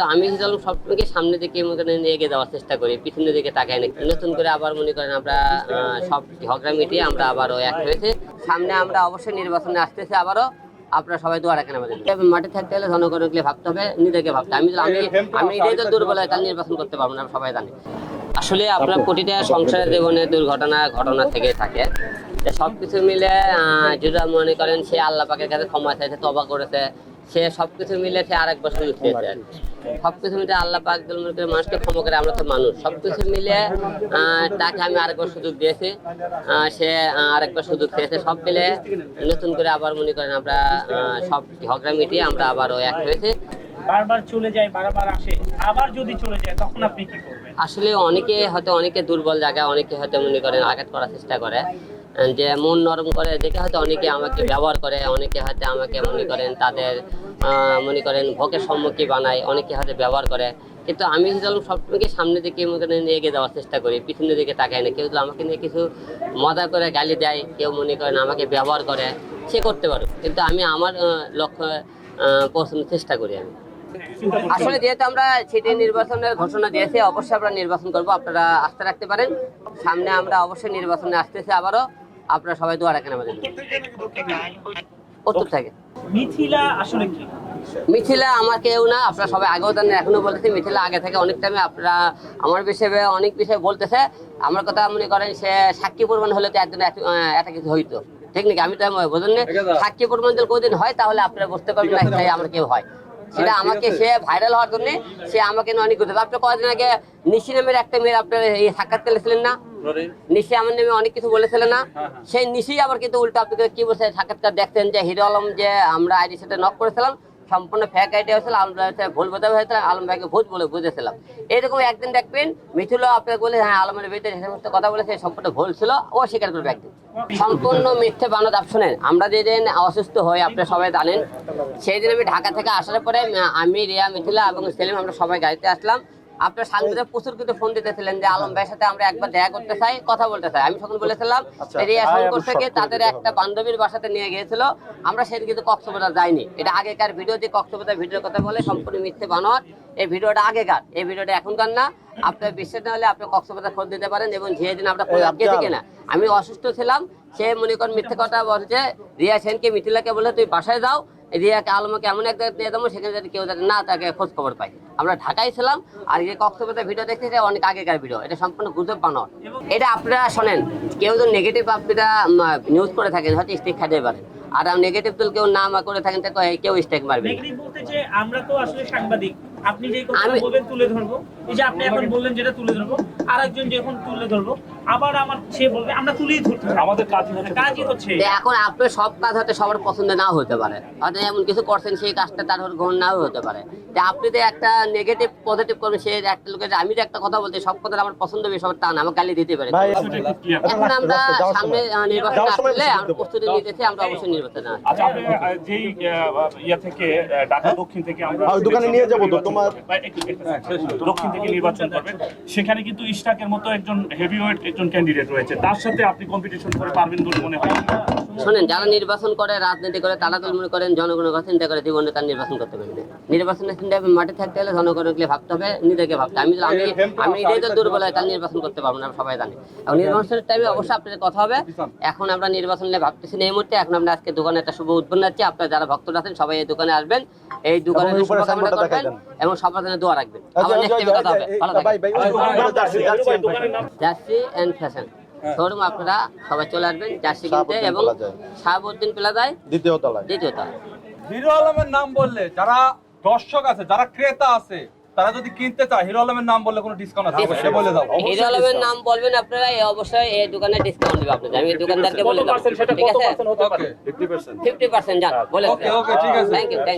তো আমি হিসাবে সবসময় সামনে দিকে মনে এগিয়ে যাওয়ার চেষ্টা করি, পিছনের দিকে তাকাই না। নতুন করে আবার মনে করেন আমরা সব ঝগড়া মিটিয়ে আমরা আবারও এক হয়েছে। সামনে আমরা অবশ্যই নির্বাচনে আসতেছি আবারও। আপনারা সবাই দোয়া রাখেন আমাদের। মাঠে থাকতে হলে জনগণকে ভাবতে হবে, নিজেকে ভাবতে আমি আমি আমি এটাই তো দুর্বল কাল নির্বাচন করতে পারব না, সবাই জানে। আসলে আপনার প্রতিটা সংসারের জীবনে দুর্ঘটনা, ঘটনা থেকে থাকে। তো সবকিছু মিলে যেটা মনে করেন সে আল্লাহ পাকের কাছে ক্ষমা চাইছে তবা করেছে, সে সবকিছু মিলে সে আরেকবার সুযোগ পেয়েছে আর কি। সবকিছু মিলে আল্লাহ পাক মনে করে মানুষকে ক্ষমা করে আমরা তো মানুষ। সবকিছু মিলে তাকে আমি আরেকবার সুযোগ দিয়েছি। সে আরেকবার সুযোগ পেয়েছে। সব মিলে নতুন করে আবার মনে করেন আমরা সব ঝগড়া মিটিয়ে আমরা আবারও এক হয়েছে। বারবার চলে যায় বারবার আসে। আবার যদি চলে যায় তখন আপনি কি করবেন? আসলে অনেকে হয়তো অনেকে দুর্বল জায়গায় অনেকে হয়তো মনে করেন আঘাত করার চেষ্টা করে। যে মন নরম করে দেখে হয়তো অনেকে আমাকে ব্যবহার করে, অনেকে হয়তো আমাকে মনে করেন তাদের মনে করেন ভোগের সম্মুখী বানায়, অনেকে হয়তো ব্যবহার করে। কিন্তু আমি হিসাবে সবসময় সামনে দিকে মনে করেন এগিয়ে যাওয়ার চেষ্টা করি, পিছনের দিকে তাকাই না। কেউ আমাকে নিয়ে কিছু মজা করে গালি দেয়, কেউ মনে করেন আমাকে ব্যবহার করে, সে করতে পারো কিন্তু আমি আমার লক্ষ্য পৌঁছানোর চেষ্টা করি আমি। আসলে যেহেতু আমরা সিটি নির্বাচনের ঘোষণা দিয়েছি, অবশ্যই আমরা নির্বাচন করব। আপনারা আস্থা রাখতে পারেন। সামনে আমরা অবশ্যই নির্বাচনে আসতেছি আবারও। আপনারা সবাই দোয়া রাখেন আমাদের জন্য। উত্তর থেকে। মিথিলা আসলে কি? মিথিলা আমার কেউ না আপনারা সবাই আগেও জানেন এখনও বলতেছি মিথিলা আগে থেকে অনেক টাইমে আপনারা আমার বিষয়ে অনেক বিষয়ে বলতেছে। আমার কথা মনে করেন সে সাক্ষী প্রমাণ হলে তো একদিন এত কিছু হইতো। ঠিক নাকি? আমি তো বোঝেন না? সাক্ষী প্রমাণ যদি কোনোদিন হয় তাহলে আপনারা বুঝতে পারবেন না আমার কেউ হয়। সেটা আমাকে সে ভাইরাল হওয়ার জন্য সে আমাকে অনেক করতে আপনি কয়েকদিন আগে নিশি নামের একটা মেয়ের আপনার এই সাক্ষাৎ করেছিলেন না? নিশি আমার নামে অনেক কিছু বলেছিলেন না। সেই নিশি আবার কিন্তু উল্টো আপনাকে কি বলছে সাক্ষাৎকার দেখতেন যে হিরো আলম যে আমরা আইডি সাথে নক করেছিলাম সম্পূর্ণ ফ্যাক আইডি হয়েছিল আলম ভাই ভুল বোঝা হয়েছিল আলম ভাইকে বলে বুঝেছিলাম। এরকম একদিন দেখবেন মিথুল আপনাকে বলে হ্যাঁ আলমের ভিতরে সে সমস্ত কথা বলেছে সম্পূর্ণ ভুল ছিল। ও স্বীকার করবে একদিন। সম্পূর্ণ মিথ্যে বানাত শোনেন। আমরা যেদিন অসুস্থ হই আপনারা সবাই জানেন সেই দিন আমি ঢাকা থেকে আসার পরে আমি রিয়া মিথিলা এবং সেলিম আমরা সবাই গাড়িতে আসলাম। আপনার প্রচুর কিন্তু ফোন দিতেছিলেন যে আলম ভাইয়ের সাথে আমরা একবার দেখা করতে চাই কথা বলতে চাই। আমি তখন বলেছিলাম রিয়া শঙ্কর থেকে তাদের একটা বান্ধবীর বাসাতে নিয়ে গিয়েছিল। আমরা সেদিন কিন্তু কক্সবাজার যাইনি। এটা আগেকার ভিডিও যে কক্সবাজার ভিডিওর কথা বলে সম্পূর্ণ মিথ্যে বানোয়ার এই ভিডিওটা আগেকার। এই ভিডিওটা এখনকার না। আপনার বিশ্বাস না হলে আপনি কক্সবাজার খোঁজ দিতে পারেন এবং যে দিন আমরা গেছি কিনা। আমি অসুস্থ ছিলাম সে মনে করেন মিথ্যে কথা বলছে রিয়া সেনকে মিথিলাকে বলে তুই বাসায় যাও রিয়াকে আলমকে এমন এক জায়গায় নিয়ে যাব সেখানে যাতে কেউ যাতে না তাকে খোঁজ খবর পায়। আমরা ঢাকায় ছিলাম আর যে কক্সবাজার ভিডিও দেখতে এটা অনেক আগেকার ভিডিও এটা সম্পূর্ণ গুজব বানাও এটা আপনারা শোনেন কেউ যদি নেগেটিভ আপনারা নিউজ করে থাকেন হয়তো স্টেক খাইতে পারেন। আর নেগেটিভ তুল কেউ না করে থাকেন তো কেউ স্টেক মারবে আমরা তো আসলে সাংবাদিক আপনি যে কথা আমি- বলবেন তুলে ধরবো। এই যে আপনি এখন বললেন যেটা তুলে ধরবো আর একজন যখন তুলে ধরবো আবার আমার সে বলবে আমরা তুলেই ধরতে আমাদের কাজই হচ্ছে কাজই হচ্ছে এখন আপনার সব কাজ হয়তো সবার পছন্দ নাও হতে পারে। হয়তো এমন কিছু করছেন সেই কাজটা তার গ্রহণ নাও হতে পারে। তো আপনি তো একটা নেগেটিভ পজিটিভ করবেন সে একটা লোকের আমি যে একটা কথা বলছি সব কথা আমার পছন্দ হবে সবার তা না আমার গালি দিতে পারে। এখন আমরা সামনে নির্বাচন আসলে আমরা প্রস্তুতি নিতেছি আমরা অবশ্যই নির্বাচনে। আচ্ছা আপনি যেই ইয়া থেকে ঢাকা দক্ষিণ থেকে আমরা হ্যাঁ, দোকানে নিয়ে যাব তো, তোমার- একটু- দক্ষিণ থেকে নির্বাচন করবেন। সেখানে কিন্তু ইস্টাকের মতো একজন হেভিওয়েট একজন ক্যান্ডিডেট রয়েছে। তার সাথে আপনি কম্পিটিশন করে পারবেন বলে মনে হয়। শোনেন যারা নির্বাচন করে রাজনীতি করে তারা তো মনে করেন জনগণের কথা চিন্তা করে জীবনে তার নির্বাচন করতে পারবে নির্বাচনের চিন্তা মাঠে থাকতে হলে জনগণকে ভাবতে হবে নিজেকে ভাবতে আমি আমি আমি এটাই তো দুর্বল হয় তার নির্বাচন করতে পারব না সবাই জানি এবং নির্বাচনের টাইমে অবশ্যই আপনাদের কথা হবে এখন আমরা নির্বাচন নিয়ে ভাবতেছি এই মুহূর্তে এখন আমরা আজকে দোকানে একটা শুভ উদ্বোধন যাচ্ছি আপনারা যারা ভক্তরা আছেন সবাই এই দোকানে আসবেন এই দোকানে শুভকামনা করবেন এবং সবার জন্য দোয়া রাখবেন আচ্ছা, আবার নেক্সট টাইমে কথা হবে ভালো থাকবেন জার্সি এন্ড ফ্যাশন শোরুম আপনারা সবাই চলে আসবেন জার্সি কিনতে এবং প্লাজায়। শাহাবুদ্দিন প্লাজায় দ্বিতীয় তলায়। দ্বিতীয়টা হিরো আলমের নাম বললে যারা দর্শক আছে যারা ক্রেতা আছে তারা যদি কিনতে চায় হিরো আলমের নাম বললে কোনো ডিসকাউন্ট আছে? সেটা বলে দাও। হিরো আলমের নাম বলবেন আপনারা এই অবশ্যই এই দোকানে ডিসকাউন্ট দিবে আপনাদের। আমি দোকানদারকে বলে সেটা ঠিক আছে? পার্সেন্ট হতে পারে? ওকে ফিফটি পার্সেন্ট যান বলে Okay, okay, ঠিক আছে। Thank you thank